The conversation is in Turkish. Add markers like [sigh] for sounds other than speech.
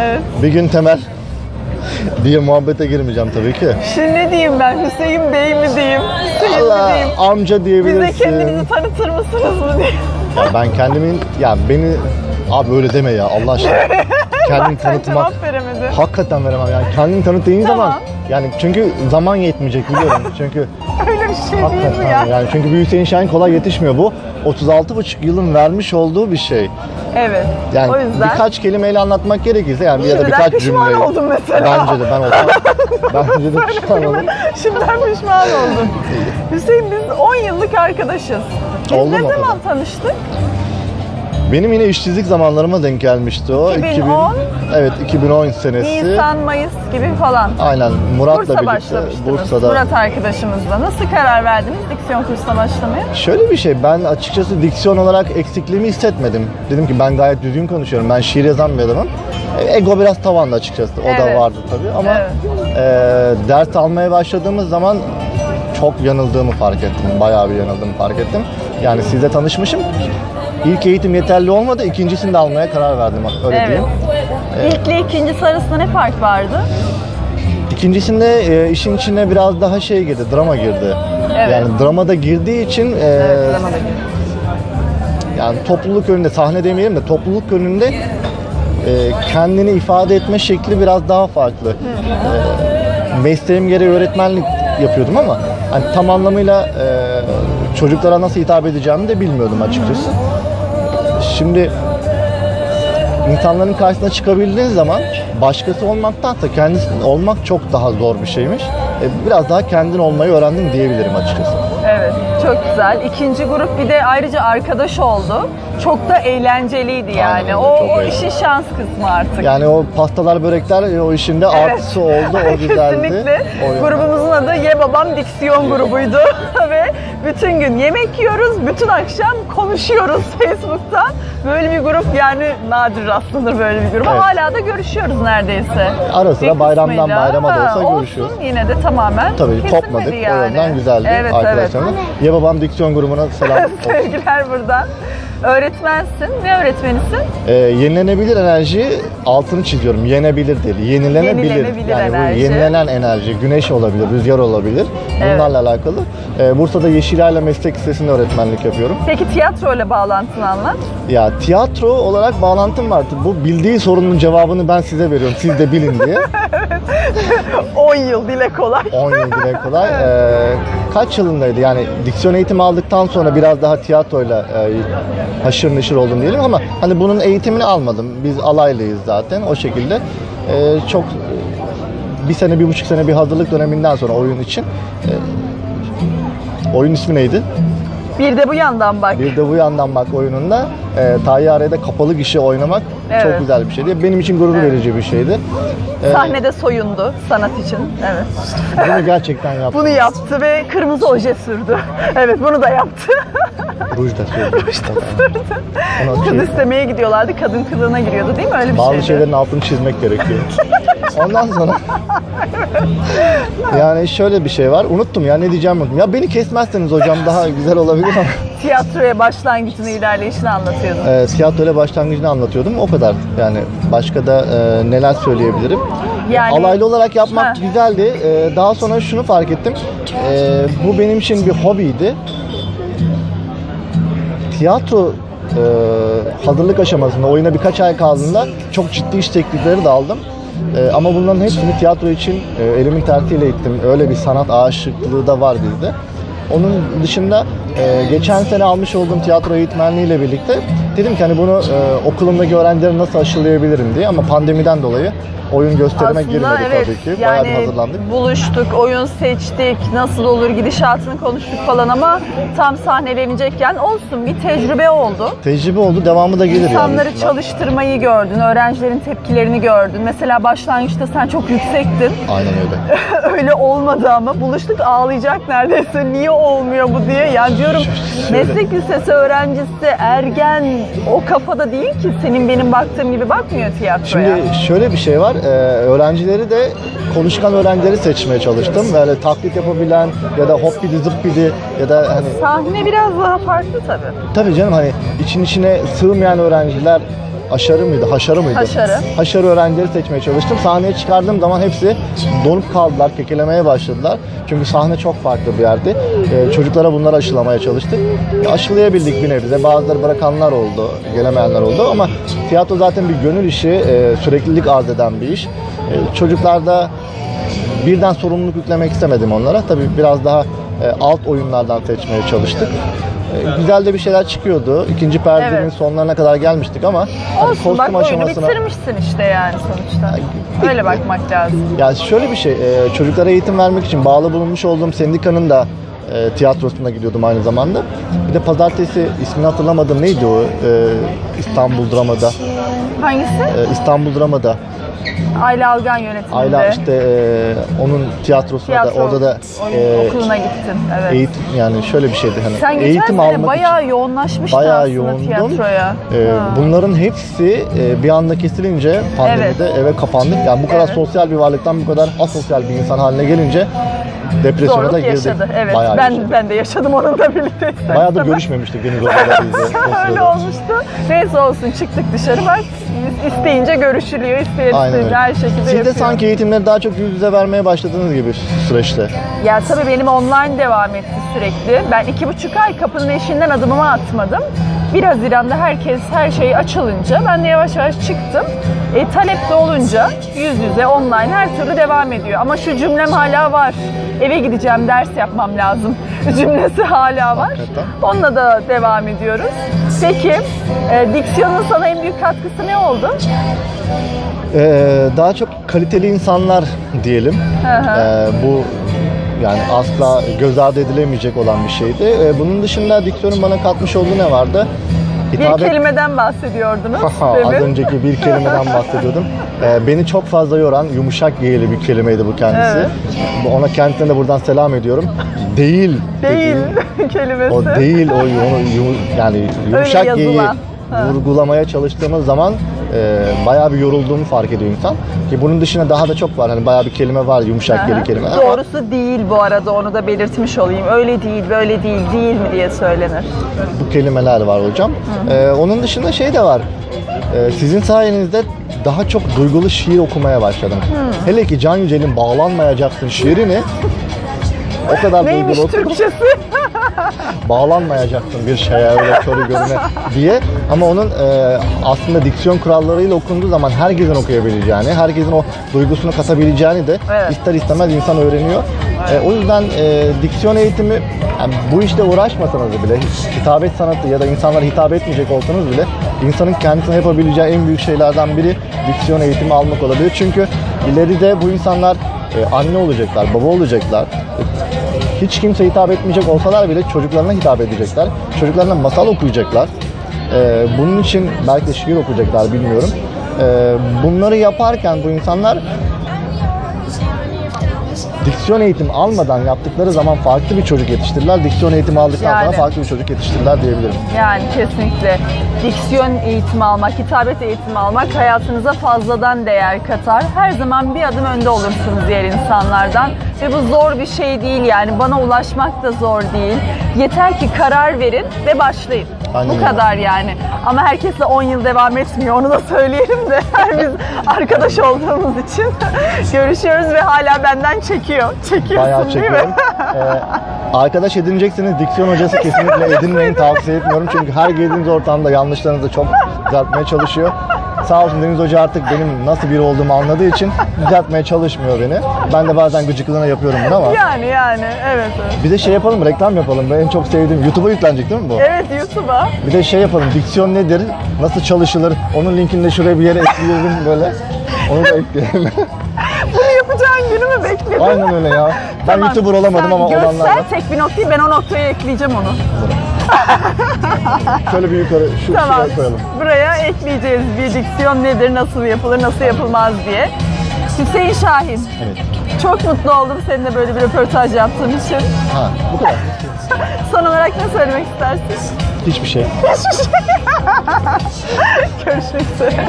Evet. Bir gün Temel diye muhabbete girmeyeceğim tabii ki. Şimdi ne diyeyim ben? Hüseyin Bey mi diyeyim? Hüseyin mi Allah diyeyim? amca Bize diyebilirsin. kendinizi tanıtır mısınız mı diye. Ya ben kendimin, ya beni abi öyle deme ya Allah aşkına. [laughs] Kendimi tanıtmak Cevap. Hakikaten veremem yani. Kendini tanıt dediğin Tamam. zaman yani çünkü zaman yetmeyecek biliyorum. [laughs] Çünkü Öyle bir şey değil mi ya? yani çünkü bir Hüseyin Şahin kolay yetişmiyor. Bu 36,5 yılın vermiş olduğu bir şey. Evet. Yani o yüzden birkaç kelimeyle anlatmak gerekirse yani ya da Şimdiden birkaç pişman oldum mesela. Bence de ben olsam. [laughs] [laughs] bence de pişman olurum. şimdiden pişman oldum. Hüseyin biz 10 yıllık arkadaşız. Biz Oldu ne mu o zaman tanıştık? Benim yine işsizlik zamanlarıma denk gelmişti o. 2010. evet 2010 senesi. Nisan, Mayıs gibi falan. Aynen Murat'la Kursa birlikte başlamıştınız. Bursa'da. Murat arkadaşımızla. Nasıl karar verdiniz diksiyon kursuna başlamaya? Şöyle bir şey ben açıkçası diksiyon olarak eksikliğimi hissetmedim. Dedim ki ben gayet düzgün konuşuyorum. Ben şiir yazan bir adamım. E, Ego biraz tavanda açıkçası. O Evet. da vardı tabii ama Evet. e, ders almaya başladığımız zaman çok yanıldığımı fark ettim. Bayağı bir yanıldığımı fark ettim. Yani sizle tanışmışım. İlk eğitim yeterli olmadı. ikincisini de almaya karar verdim. Öyle Evet. diyeyim. İlkle ikincisi arasında ne fark vardı? İkincisinde e, işin içine biraz daha şey girdi, drama girdi. Evet. Yani dramada girdiği için e, Evet, yani topluluk önünde, sahne demeyelim de topluluk önünde e, kendini ifade etme şekli biraz daha farklı. E, mesleğim gereği öğretmenlik yapıyordum ama hani tam anlamıyla e, çocuklara nasıl hitap edeceğimi de bilmiyordum açıkçası. Şimdi insanların karşısına çıkabildiğin zaman başkası olmaktansa kendisi olmak çok daha zor bir şeymiş. E, biraz daha kendin olmayı öğrendim diyebilirim açıkçası. Evet, çok güzel. İkinci grup bir de ayrıca arkadaş oldu. Çok da eğlenceliydi yani. Aynen o çok o eğlenceli. işin şans kısmı artık. Yani o pastalar, börekler e, o işin de artısı oldu, o [laughs] güzeldi. Kesinlikle. O yönden. Grubumuzun adı Ye Babam Diksiyon grubuydu [laughs] ve bütün gün yemek yiyoruz, bütün akşam konuşuyoruz [laughs] Facebook'tan. Böyle bir grup yani nadir rastlanır böyle bir grup Evet. hala da görüşüyoruz neredeyse. Ara sıra Bir bayramdan kısmıyla. bayrama da olsa Ha, olsun, görüşüyoruz. yine de tamamen Tabii kesilmedi kopmadık. yani. O yönden güzeldi evet, arkadaşlarımla. Ye babam diksiyon grubuna selam Evet. olsun. Sevgiler buradan. Öğretmensin. Ne öğretmenisin? Ee, yenilenebilir enerji altını çiziyorum. Yenebilir değil. Yenilenebilir. Yenilenebilir yani bu enerji. yenilenen enerji. Güneş olabilir, rüzgar olabilir. Evet. Bunlarla alakalı. Ee, Bursa'da Yeşilay'la Meslek Lisesi'nde öğretmenlik yapıyorum. Peki tiyatro ile bağlantını anlat. Ya tiyatro olarak bağlantım var. Bu bildiği sorunun cevabını ben size veriyorum. Siz de bilin diye. [laughs] 10 yıl dile kolay. 10 yıl bile kolay. [laughs] Ee, kaç yılındaydı? Yani diksiyon eğitimi aldıktan sonra biraz daha tiyatroyla e, haşır neşir oldum diyelim ama hani bunun eğitimini almadım. Biz alaylıyız zaten o şekilde. Ee, çok bir sene, bir buçuk sene bir hazırlık döneminden sonra oyun için. e, oyun ismi neydi? Bir de bu yandan bak. Bir de bu yandan bak oyununda e, Tayyarede kapalı gişe oynamak Evet. çok güzel bir şeydi. Benim için gurur verici bir şeydi. Ee, Sahnede soyundu sanat için. Evet. bunu gerçekten yaptım. Bunu yaptı ve kırmızı oje sürdü. [laughs] Evet bunu da yaptı. [laughs] Ruj da sürdüm. Sürdüm. Kız istemeye gidiyorlardı. Kadın kılığına giriyordu değil mi? Öyle bir Bazı şeydi. şeylerin altını çizmek gerekiyor. [laughs] Ondan sonra yani şöyle bir şey var. Unuttum ya ne diyeceğim unuttum. Ya beni kesmezseniz hocam daha güzel olabilir ama Tiyatroya başlangıcını, ilerleyişini anlatıyordun. e, tiyatroyla başlangıcını anlatıyordum. O kadar. Yani başka da e, neler söyleyebilirim. Yani- Alaylı olarak yapmak Ha. güzeldi. E, daha sonra şunu fark ettim. E, bu benim için bir hobiydi. Tiyatro e, hazırlık aşamasında oyuna birkaç ay kaldığında çok ciddi iş teklifleri de aldım. E, ama bunların hepsini tiyatro için e, elimin tersiyle ittim. Öyle bir sanat aşıklığı da var bizde. Onun dışında e, geçen sene almış olduğum tiyatro eğitmenliğiyle birlikte dedim ki hani bunu e, okulumdaki öğrencileri nasıl aşılayabilirim diye ama pandemiden dolayı oyun gösterime girmedi tabii ki. Bayağı bir hazırlandık. buluştuk, oyun seçtik, nasıl olur gidişatını konuştuk falan ama tam sahnelenecekken olsun bir tecrübe oldu. Tecrübe oldu, devamı da gelir yani. İnsanları ihtimal. çalıştırmayı gördün, öğrencilerin tepkilerini gördün. Mesela başlangıçta sen çok yüksektin. Aynen öyle. [laughs] Öyle olmadı ama buluştuk ağlayacak neredeyse. Niye olmuyor bu diye. Ya diyorum Şöyle. meslek lisesi öğrencisi, ergen o kafada değil ki. Senin benim baktığım gibi bakmıyor tiyatroya. Şimdi şöyle bir şey var. e, öğrencileri de konuşkan öğrencileri seçmeye çalıştım. Böyle taklit yapabilen ya da hoppidi zıppidi ya da hani Sahne biraz daha farklı tabii. tabii canım hani için içine sığmayan öğrenciler aşarı mıydı, haşarı mıydı? Haşarı. Haşarı öğrencileri seçmeye çalıştım. Sahneye çıkardığım zaman hepsi donup kaldılar, kekelemeye başladılar. Çünkü sahne çok farklı bir yerdi. Ee, çocuklara bunları aşılamaya çalıştık. Aşılayabildik bir nebze. Bazıları bırakanlar oldu, gelemeyenler oldu ama tiyatro zaten bir gönül işi, e, süreklilik arz eden bir iş. E, çocuklarda birden sorumluluk yüklemek istemedim onlara. Tabii biraz daha e, alt oyunlardan seçmeye çalıştık. E, güzel de bir şeyler çıkıyordu. İkinci perdenin Evet. sonlarına kadar gelmiştik ama hani Olsun bak oyunu bitirmişsin işte yani sonuçta. Öyle bakmak lazım. Ya şöyle bir şey, e, çocuklara eğitim vermek için bağlı bulunmuş olduğum sendikanın da e, tiyatrosuna gidiyordum aynı zamanda. Bir de pazartesi ismini hatırlamadım neydi o e, İstanbul Drama'da. Hangisi? E, İstanbul Drama'da. Ayla Algan yönetiminde. Ayla işte e, onun tiyatrosuna da Tiyatro orada da e, okuluna gittin. Evet. eğitim yani şöyle bir şeydi hani Sen eğitim almak bayağı için yoğunlaşmıştın bayağı yoğundum. tiyatroya. E, Ha. bunların hepsi e, bir anda kesilince pandemide eve kapandık. Yani bu kadar Evet. sosyal bir varlıktan bu kadar asosyal bir insan haline gelince depresyona da girdik. yaşadı. Evet. Bayağı ben yaşadık. ben de yaşadım onunla [laughs] birlikte. ister Bayağı da istemez. görüşmemiştik Deniz Oba'da biz de. o Öyle olmuştu. Neyse olsun çıktık dışarı bak. İsteyince görüşülüyor, isteyince her şekilde Siz de yapıyor. sanki eğitimleri daha çok yüz yüze vermeye başladığınız gibi süreçte. Ya tabii benim online devam etti sürekli. Ben iki buçuk ay kapının eşiğinden adımımı atmadım. 1 Haziran'da herkes her şey açılınca ben de yavaş yavaş çıktım. E, talep de olunca yüz yüze online her türlü devam ediyor. Ama şu cümlem hala var. Eve gideceğim ders yapmam lazım. [laughs] Cümlesi hala var. Hakikaten. Onunla da devam ediyoruz. Peki e, diksiyonun sana en büyük katkısı ne oldu? Ee, daha çok kaliteli insanlar diyelim. Ee, bu yani asla göz ardı edilemeyecek olan bir şeydi. Ee, bunun dışında diksiyonun bana katmış olduğu ne vardı? Bir Hitabet- kelimeden bahsediyordunuz Az önceki bir kelimeden [laughs] bahsediyordum. Ee, beni çok fazla yoran yumuşak Y'li bir kelimeydi bu kendisi. Evet. Ona kendisine de buradan selam ediyorum. Değil. Değil dediğim- [laughs] kelimesi. O değil o onu yu- yani yumuşak. Ha. vurgulamaya çalıştığımız zaman e, bayağı bir yorulduğunu fark ediyor insan. Ki bunun dışında daha da çok var. Hani bayağı bir kelime var yumuşak. Y'li kelime. Ama Doğrusu değil bu arada onu da belirtmiş olayım. Öyle değil, böyle değil, değil mi diye söylenir. bu kelimeler var hocam. Ee, onun dışında şey de var. Ee, sizin sayenizde daha çok duygulu şiir okumaya başladım. Hele ki Can Yücel'in Bağlanmayacaksın şiirini o kadar [laughs] Neymiş duygulu okudum. Türkçesi? [laughs] Bağlanmayacaksın bir şeye öyle körü görüne diye. Ama onun e, aslında diksiyon kurallarıyla okunduğu zaman herkesin okuyabileceğini, herkesin o duygusunu katabileceğini de Evet. ister istemez insan öğreniyor. E, o yüzden e, diksiyon eğitimi yani bu işte uğraşmasanız bile, hitabet sanatı ya da insanlara hitap etmeyecek olsanız bile insanın kendisine yapabileceği en büyük şeylerden biri diksiyon eğitimi almak olabilir. Çünkü ileride bu insanlar e, anne olacaklar, baba olacaklar. Hiç kimse hitap etmeyecek olsalar bile çocuklarına hitap edecekler. Çocuklarına masal okuyacaklar. Ee, bunun için belki de şiir okuyacaklar bilmiyorum. Ee, bunları yaparken bu insanlar diksiyon eğitimi almadan yaptıkları zaman farklı bir çocuk yetiştirirler. Diksiyon eğitimi aldıktan Yani. sonra farklı bir çocuk yetiştirirler diyebilirim. Yani kesinlikle diksiyon eğitimi almak, hitabet eğitimi almak hayatınıza fazladan değer katar. Her zaman bir adım önde olursunuz diğer insanlardan. Ve bu zor bir şey değil yani bana ulaşmak da zor değil. Yeter ki karar verin ve başlayın. Aynen bu kadar yani. Ama herkesle 10 yıl devam etmiyor onu da söyleyelim de. [laughs] Biz arkadaş olduğumuz için [laughs] görüşüyoruz ve hala benden çekiyor. Çekiyorsun Bayağı değil mi? [laughs] Ee, arkadaş edineceksiniz. Diksiyon hocası kesinlikle edinmeyin tavsiye etmiyorum. Çünkü her girdiğiniz ortamda yanlışlarınızı çok düzeltmeye çalışıyor. Sağ olsun Deniz Hoca artık benim nasıl biri olduğumu anladığı için düzeltmeye çalışmıyor beni. Ben de bazen gıcıklığına yapıyorum bunu ama. Yani yani evet. evet. Bir de şey yapalım, reklam yapalım. Ben en çok sevdiğim YouTube'a yüklenecek değil mi bu? Evet YouTube'a. Bir de şey yapalım, diksiyon nedir, nasıl çalışılır? Onun linkini de şuraya bir yere ekleyelim böyle. Onu da ekleyelim. [laughs] Bunu yapacağın günü mü bekledin? Aynen öyle ya. Ben Tamam, YouTuber olamadım sen ama olanlar Göster var. tek bir noktayı ben o noktaya ekleyeceğim onu. [laughs] Şöyle bir yukarı, şu Tamam. şuraya koyalım. Buraya ekleyeceğiz bir diksiyon nedir, nasıl yapılır, nasıl yapılmaz diye. Hüseyin Şahin. Evet. Çok mutlu oldum seninle böyle bir röportaj yaptığım için. Ha, bu kadar. [laughs] Son olarak ne söylemek istersin? Hiçbir şey. [laughs] Görüşmek üzere.